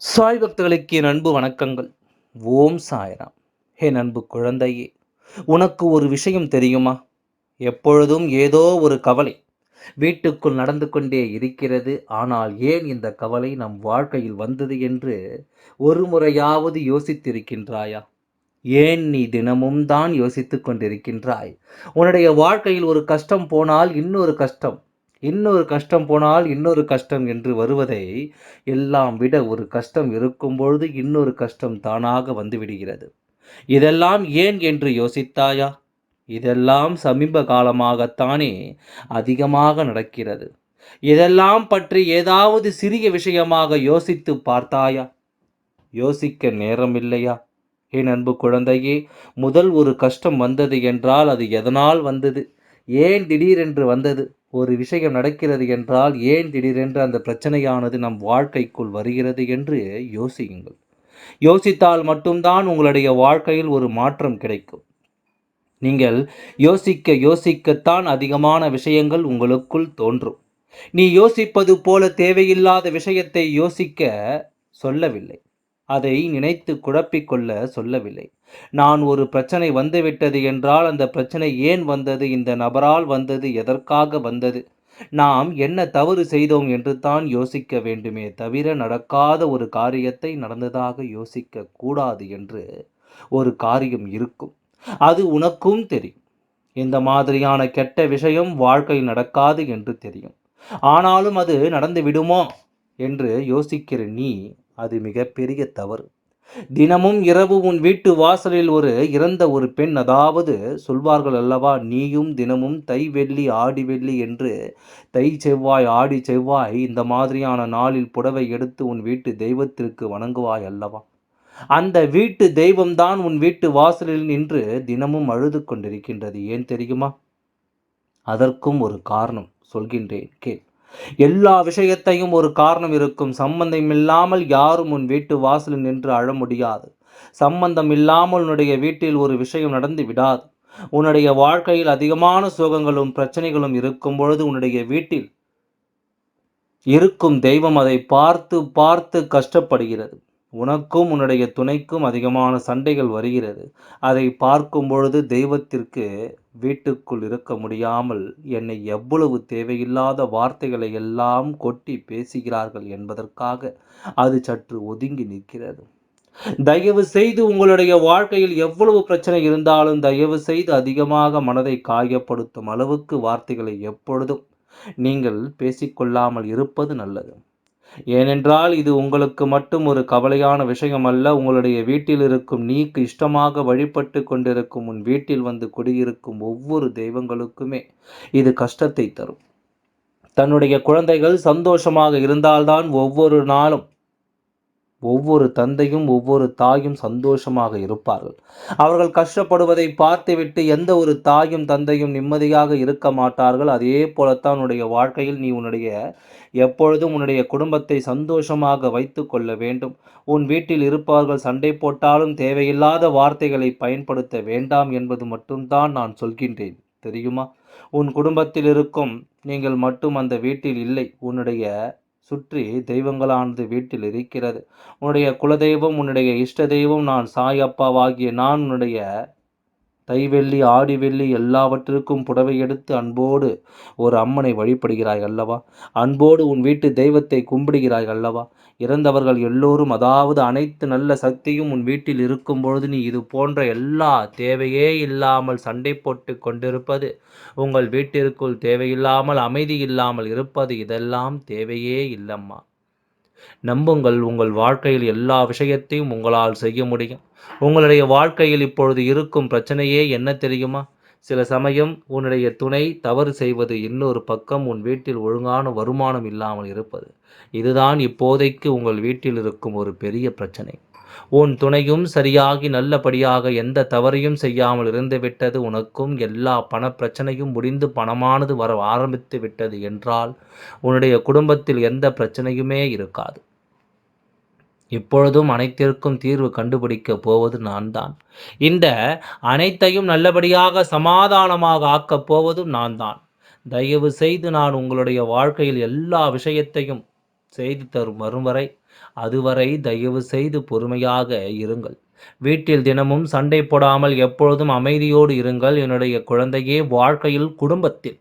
சாய் பக்தர்களுக்கு என் அன்பு வணக்கங்கள். ஓம் சாய்ராம். என் அன்பு குழந்தையே உனக்கு ஒரு விஷயம் தெரியுமா? எப்பொழுதும் ஏதோ ஒரு கவலை வீட்டுக்குள் நடந்து கொண்டே இருக்கிறது. ஆனால் ஏன் இந்த கவலை நம் வாழ்க்கையில் வந்தது என்று ஒரு முறையாவது யோசித்திருக்கின்றாயா? ஏன் நீ தினமும் தான் யோசித்து கொண்டிருக்கின்றாய்? உன்னுடைய வாழ்க்கையில் ஒரு கஷ்டம் போனால் இன்னொரு கஷ்டம். இன்னொரு கஷ்டம் போனால் இன்னொரு கஷ்டம் என்று வருவதை எல்லாம் விட ஒரு கஷ்டம் இருக்கும் பொழுது இன்னொரு கஷ்டம் தானாக வந்துவிடுகிறது. இதெல்லாம் ஏன் என்று யோசித்தாயா? இதெல்லாம் சமீப காலமாகத்தானே அதிகமாக நடக்கிறது. இதெல்லாம் பற்றி ஏதாவது சிறிய விஷயமாக யோசித்து பார்த்தாயா? யோசிக்க நேரம் இல்லையா என் அன்பு குழந்தையே முதல் ஒரு கஷ்டம் வந்தது என்றால் அது எதனால் வந்தது? ஏன் திடீரென்று வந்தது? ஒரு விஷயம் நடக்கிறது என்றால் ஏன் திடீரென்று அந்த பிரச்சனையானது நம் வாழ்க்கைக்குள் வருகிறது என்று யோசியுங்கள். யோசித்தால் மட்டும்தான் உங்களுடைய வாழ்க்கையில் ஒரு மாற்றம் கிடைக்கும். நீங்கள் யோசிக்க யோசிக்கத்தான் அதிகமான விஷயங்கள் உங்களுக்குள் தோன்றும். நீ யோசிப்பது போல தேவையில்லாத விஷயத்தை யோசிக்க சொல்லவில்லை. அதை நினைத்து குழப்பிக்கொள்ள சொல்லவில்லை. நான் ஒரு பிரச்சனை வந்துவிட்டது என்றால் அந்த பிரச்சனை ஏன் வந்தது? இந்த நபரால் வந்தது எதற்காக வந்தது? நாம் என்ன தவறு செய்தோம் என்று தான் யோசிக்க வேண்டுமே தவிர நடக்காத ஒரு காரியத்தை நடந்ததாக யோசிக்க கூடாது என்று ஒரு காரியம் இருக்கும். அது உனக்கும் தெரியும். இந்த மாதிரியான கெட்ட விஷயம் வாழ்க்கையில் நடக்காது என்று தெரியும். ஆனாலும் அது நடந்து விடுமோ? என்று யோசிக்கிற நீ அது மிகப்பெரிய தவறு. தினமும் இரவு உன் வீட்டு வாசலில் ஒரு இறந்த ஒரு பெண் அதாவது சொல்வார்கள் அல்லவா நீயும் தினமும் தை வெள்ளி ஆடி வெள்ளி என்று தை செவ்வாய் ஆடி செவ்வாய் இந்த மாதிரியான நாளில் புடவை எடுத்து உன் வீட்டு தெய்வத்திற்கு வணங்குவாய் அல்லவா? அந்த வீட்டு தெய்வம்தான் உன் வீட்டு வாசலில் நின்று தினமும் அழுது கொண்டிருக்கின்றது. ஏன் தெரியுமா? அதற்கும் ஒரு காரணம் சொல்கின்றேன். கேள். எல்லா விஷயத்தையும் ஒரு காரணம் இருக்கும். சம்பந்தம் இல்லாமல் யாரும் உன் வீட்டு வாசலில் நின்று அழ முடியாது. சம்பந்தம் இல்லாமல் உன்னுடைய வீட்டில் ஒரு விஷயம் நடந்து விடாது. உன்னுடைய வாழ்க்கையில் அதிகமான சோகங்களும் பிரச்சனைகளும் இருக்கும் பொழுது உன்னுடைய வீட்டில் இருக்கும் தெய்வம் அதை பார்த்து பார்த்து கஷ்டப்படுகிறது. உனக்கும் உன்னுடைய துணைக்கும் அதிகமான சண்டைகள் வருகிறது. அதை பார்க்கும் பொழுது தெய்வத்திற்கு வீட்டுக்குள் இருக்க முடியாமல் என்னை எவ்வளவு தேவையில்லாத வார்த்தைகளை எல்லாம் கொட்டி பேசுகிறார்கள் என்பதற்காக அது சற்று ஒதுங்கி நிற்கிறது. தயவு செய்து உங்களுடைய வாழ்க்கையில் எவ்வளவு பிரச்சனை இருந்தாலும் தயவு செய்து அதிகமாக மனதை காயப்படுத்தும் அளவுக்கு வார்த்தைகளை எப்பொழுதும் நீங்கள் பேசிக்கொள்ளாமல் இருப்பது நல்லது. ஏனென்றால் இது உங்களுக்கு மட்டும் ஒரு கவலையான விஷயம் அல்ல உங்களுடைய வீட்டில் இருக்கும் நீக்கு இஷ்டமாக வழிபட்டு கொண்டிருக்கும் உன் வீட்டில் வந்து குடியிருக்கும் ஒவ்வொரு தெய்வங்களுக்குமே இது கஷ்டத்தை தரும். தன்னுடைய குழந்தைகள் சந்தோஷமாக இருந்தால்தான் ஒவ்வொரு நாளும் ஒவ்வொரு தந்தையும் ஒவ்வொரு தாயும் சந்தோஷமாக இருப்பார்கள். அவர்கள் கஷ்டப்படுவதை பார்த்துவிட்டு எந்த ஒரு தாயும் தந்தையும் நிம்மதியாக இருக்க மாட்டார்கள். அதே போலத்தான் உன்னுடைய வாழ்க்கையில் நீ உன்னுடைய எப்பொழுதும் உன்னுடைய குடும்பத்தை சந்தோஷமாக வைத்து கொள்ள வேண்டும். உன் வீட்டில் இருப்பவர்கள் சண்டை போட்டாலும் தேவையில்லாத வார்த்தைகளை பயன்படுத்த வேண்டாம் என்பது மட்டும்தான் நான் சொல்கின்றேன். தெரியுமா? உன் குடும்பத்தில் இருக்கும் நீங்கள் மட்டும் அந்த வீட்டில் இல்லை. உன்னுடைய சுற்றி தெய்வங்களானது வீட்டில் இருக்கிறது. உன்னுடைய குலதெய்வம் உன்னுடைய இஷ்ட தெய்வம் நான் சாய் அப்பாவாகிய நான் உன்னுடைய தைவெள்ளி ஆடி வெள்ளி எல்லாவற்றிற்கும் புடவை எடுத்து அன்போடு ஒரு அம்மனை வழிபடுகிறாய் அல்லவா? அன்போடு உன் வீட்டு தெய்வத்தை கும்பிடுகிறாய் அல்லவா? இறந்தவர்கள் எல்லோரும் அதாவது அனைத்து நல்ல சக்தியும் உன் வீட்டில் இருக்கும் பொழுது நீ இது போன்ற எல்லா தேவையே இல்லாமல் சண்டை போட்டு கொண்டிருப்பது உங்கள் வீட்டிற்குள் தேவையில்லாமல் அமைதி இல்லாமல் இருப்பது இதெல்லாம் தேவையே இல்லம்மா. நம்புங்கள் உங்கள் வாழ்க்கையில் எல்லா விஷயத்தையும் உங்களால் செய்ய முடியும். உங்களுடைய வாழ்க்கையில் இப்பொழுது இருக்கும் பிரச்சனையே என்ன தெரியுமா? சில சமயம் உன்னுடைய துணை தவறு செய்வது இன்னொரு பக்கம் உன் வீட்டில் ஒழுங்கான வருமானம் இல்லாமல் இருப்பது. இதுதான் இப்போதைக்கு உங்கள் வீட்டில் இருக்கும் ஒரு பெரிய பிரச்சனை. உன் துணையும் சரியாகி நல்லபடியாக எந்த தவறையும் செய்யாமல் இருந்து விட்டது உனக்கும் எல்லா பண பிரச்சனையும் முடிந்து பணமானது வர ஆரம்பித்து விட்டது என்றால் உன்னுடைய குடும்பத்தில் எந்த பிரச்சனையுமே இருக்காது. இப்பொழுதும் அனைத்திற்கும் தீர்வு கண்டுபிடிக்க போவது நான் தான் இந்த அனைத்தையும் நல்லபடியாக சமாதானமாக ஆக்கப் போவதும் நான் தான் தயவு செய்து நான் உங்களுடைய வாழ்க்கையில் எல்லா விஷயத்தையும் செய்து தரும் வரும் வரை அதுவரை தயவு செய்து பொறுமையாக இருங்கள். வீட்டில் தினமும் சண்டை போடாமல் எப்பொழுதும் அமைதியோடு இருங்கள். என்னுடைய குழந்தையே வாழ்க்கையில் குடும்பத்தில்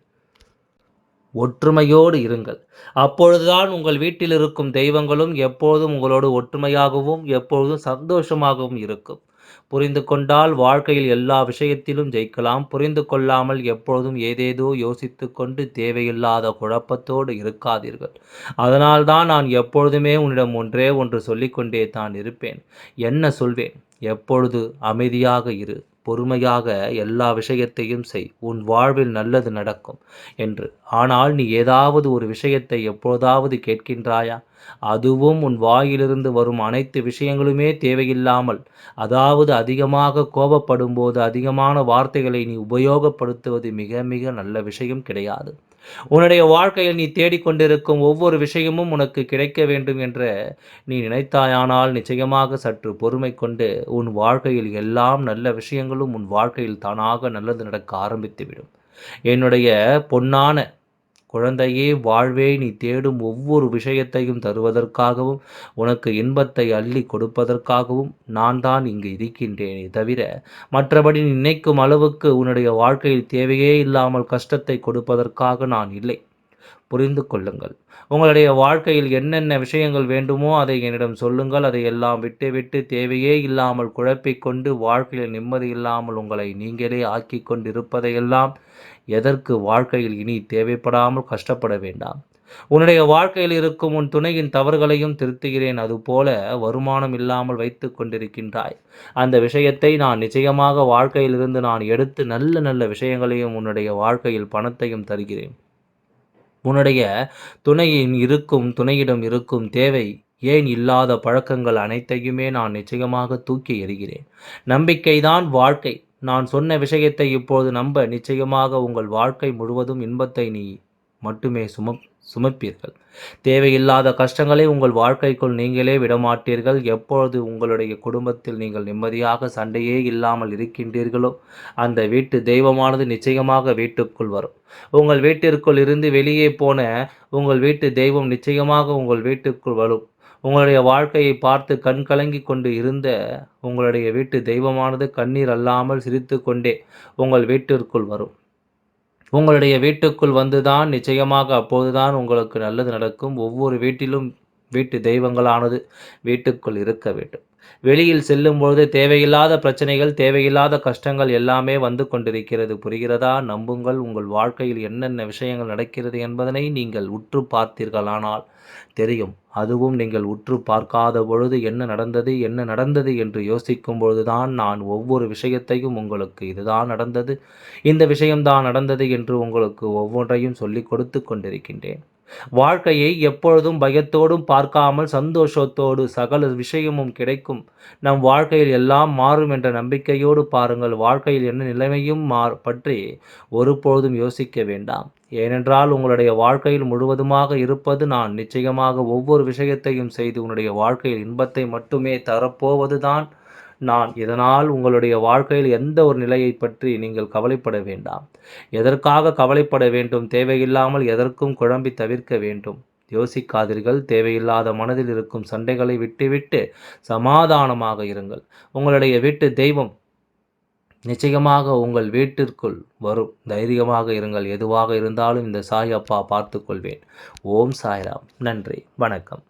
ஒற்றுமையோடு இருங்கள். அப்பொழுதுதான் உங்கள் வீட்டில் இருக்கும் தெய்வங்களும் எப்பொழுதும் உங்களோடு ஒற்றுமையாகவும் எப்பொழுதும் சந்தோஷமாகவும் இருக்கும். புரிந்து கொண்டால் வாழ்க்கையில் எல்லா விஷயத்திலும் ஜெயிக்கலாம். புரிந்து கொள்ளாமல் எப்பொழுதும் ஏதேதோ யோசித்து கொண்டு தேவையில்லாத குழப்பத்தோடு இருக்காதீர்கள். அதனால்தான் நான் எப்பொழுதுமே உன்னிடம் ஒன்றே ஒன்று சொல்லிக்கொண்டே தான் இருப்பேன். என்ன சொல்வேன்? எப்பொழுது அமைதியாக இரு. பொறுமையாக எல்லா விஷயத்தையும் செய். உன் வாழ்வில் நல்லது நடக்கும். என்று. ஆனால் நீ ஏதாவது ஒரு விஷயத்தை எப்பொழுதாவது கேட்கின்றாயா? அதுவும் உன் வாயிலிருந்து வரும் அனைத்து விஷயங்களுமே தேவையில்லாமல் அதாவது அதிகமாக கோபப்படும் போது அதிகமான வார்த்தைகளை நீ உபயோகப்படுத்துவது மிக மிக நல்ல விஷயம் கிடையாது. உன்னுடைய வாழ்க்கையில் நீ தேடிக்கொண்டிருக்கும் ஒவ்வொரு விஷயமும் உனக்கு கிடைக்க வேண்டும் என்ற நீ நினைத்தாயானால் நிச்சயமாக சற்று பொறுமை கொண்டு உன் வாழ்க்கையில் எல்லாம் நல்ல விஷயங்களும் உன் வாழ்க்கையில் தானாக நல்லது நடக்க ஆரம்பித்துவிடும். என்னுடைய பொன்னான குழந்தையே வாழ்வே நீ தேடும் ஒவ்வொரு விஷயத்தையும் தருவதற்காகவும் உனக்கு இன்பத்தை அள்ளி கொடுப்பதற்காகவும் நான் தான் இங்கு இருக்கின்றேனே தவிர மற்றபடி நினைக்கும் அளவுக்கு உன்னுடைய வாழ்க்கையில் தேவையே இல்லாமல் கஷ்டத்தை கொடுப்பதற்காக நான் இல்லை. புரிந்து கொள்ளுங்கள். உங்களுடைய வாழ்க்கையில் என்னென்ன விஷயங்கள் வேண்டுமோ அதை என்னிடம் சொல்லுங்கள். அதை எல்லாம் விட்டு விட்டு தேவையே இல்லாமல் குழப்பிக்கொண்டு வாழ்க்கையில் நிம்மதி இல்லாமல் உங்களை நீங்களே ஆக்கி கொண்டிருப்பதையெல்லாம் எதற்கு வாழ்க்கையில் இனி தேவைப்படாமல் கஷ்டப்பட வேண்டாம். உன்னுடைய வாழ்க்கையில் இருக்கும் உன் துணையின் தவறுகளையும் திருத்துகிறேன். அதுபோல வருமானம் இல்லாமல் வைத்து கொண்டிருக்கின்றாய். அந்த விஷயத்தை நான் நிச்சயமாக வாழ்க்கையிலிருந்து நான் எடுத்து நல்ல நல்ல விஷயங்களையும் உன்னுடைய வாழ்க்கையில் பணத்தையும் தருகிறேன். உன்னுடைய துணையின் இருக்கும் துணையிடம் இருக்கும் தேவை ஏன் இல்லாத பழக்கங்கள் அனைத்தையுமே நான் நிச்சயமாக தூக்கி எறிகிறேன். நம்பிக்கைதான் வாழ்க்கை. நான் சொன்ன விஷயத்தை இப்போது நம்ப நிச்சயமாக உங்கள் வாழ்க்கை முழுவதும் இன்பத்தை நீ மட்டுமே சும சுமப்பீர்கள். தேவையில்லாத கஷ்டங்களை உங்கள் வாழ்க்கைக்குள் நீங்களே விடமாட்டீர்கள். எப்பொழுது உங்களுடைய குடும்பத்தில் நீங்கள் நிம்மதியாக சண்டையே இல்லாமல் இருக்கின்றீர்களோ அந்த வீட்டு தெய்வமானது நிச்சயமாக வீட்டுக்குள் வரும். உங்கள் வீட்டிற்குள் இருந்து வெளியே போன உங்கள் வீட்டு தெய்வம் நிச்சயமாக உங்கள் வீட்டுக்குள் வரும். உங்களுடைய வாழ்க்கையை பார்த்து கண் கலங்கி கொண்டு இருந்த உங்களுடைய வீட்டு தெய்வமானது கண்ணீர் அல்லாமல் சிரித்து கொண்டே உங்கள் வீட்டிற்குள் வரும். உங்களுடைய வீட்டுக்குள் வந்துதான் நிச்சயமாக அப்போதுதான் உங்களுக்கு நல்லது நடக்கும். ஒவ்வொரு வீட்டிலும் வீட்டு தெய்வங்களானது வீட்டுக்குள் இருக்க வேண்டும். வெளியில் செல்லும்பொழுது தேவையில்லாத பிரச்சனைகள் தேவையில்லாத கஷ்டங்கள் எல்லாமே வந்து கொண்டிருக்கிறது. புரிகிறதா? நம்புங்கள். உங்கள் வாழ்க்கையில் என்னென்ன விஷயங்கள் நடக்கிறது என்பதனை நீங்கள் உற்று பார்த்தீர்களானால் தெரியும் அதுவும் நீங்கள் உற்று பார்க்காத பொழுது என்ன நடந்தது என்ன நடந்தது என்று யோசிக்கும் பொழுதுதான் நான் ஒவ்வொரு விஷயத்தையும் உங்களுக்கு இதுதான் நடந்தது இந்த விஷயம்தான் நடந்தது என்று உங்களுக்கு ஒவ்வொன்றையும் சொல்லிக் கொடுத்து கொண்டிருக்கின்றேன். வாழ்க்கையை எப்பொழுதும் பயத்தோடும் பார்க்காமல் சந்தோஷத்தோடு சகல விஷயமும் கிடைக்கும். நம் வாழ்க்கையில் எல்லாம் மாறும் என்ற நம்பிக்கையோடு பாருங்கள். வாழ்க்கையில் என்ன நிலைமையும் மாறு பற்றி ஒருபொழுதும் யோசிக்க வேண்டாம். ஏனென்றால் உங்களுடைய வாழ்க்கையில் முழுவதுமாக இருப்பது நான் நிச்சயமாக ஒவ்வொரு விஷயத்தையும் செய்து உன்னுடைய வாழ்க்கையில் இன்பத்தை மட்டுமே தரப்போவதுதான். நான் இதனால் உங்களுடைய வாழ்க்கையில் எந்த ஒரு நிலையை பற்றி நீங்கள் கவலைப்பட வேண்டாம். எதற்காக கவலைப்பட வேண்டும்? தேவையில்லாமல் எதற்கும் குழம்பி தவிர்க்க வேண்டும். யோசிக்காதீர்கள். தேவையில்லாத மனதில் இருக்கும் சண்டைகளை விட்டுவிட்டு சமாதானமாக இருங்கள். உங்களுடைய வீட்டு தெய்வம் நிச்சயமாக உங்கள் வீட்டிற்குள் வரும். தைரியமாக இருங்கள். எதுவாக இருந்தாலும் இந்த சாய் அப்பா பார்த்து கொள்வேன் ஓம் சாய்ராம். நன்றி. வணக்கம்.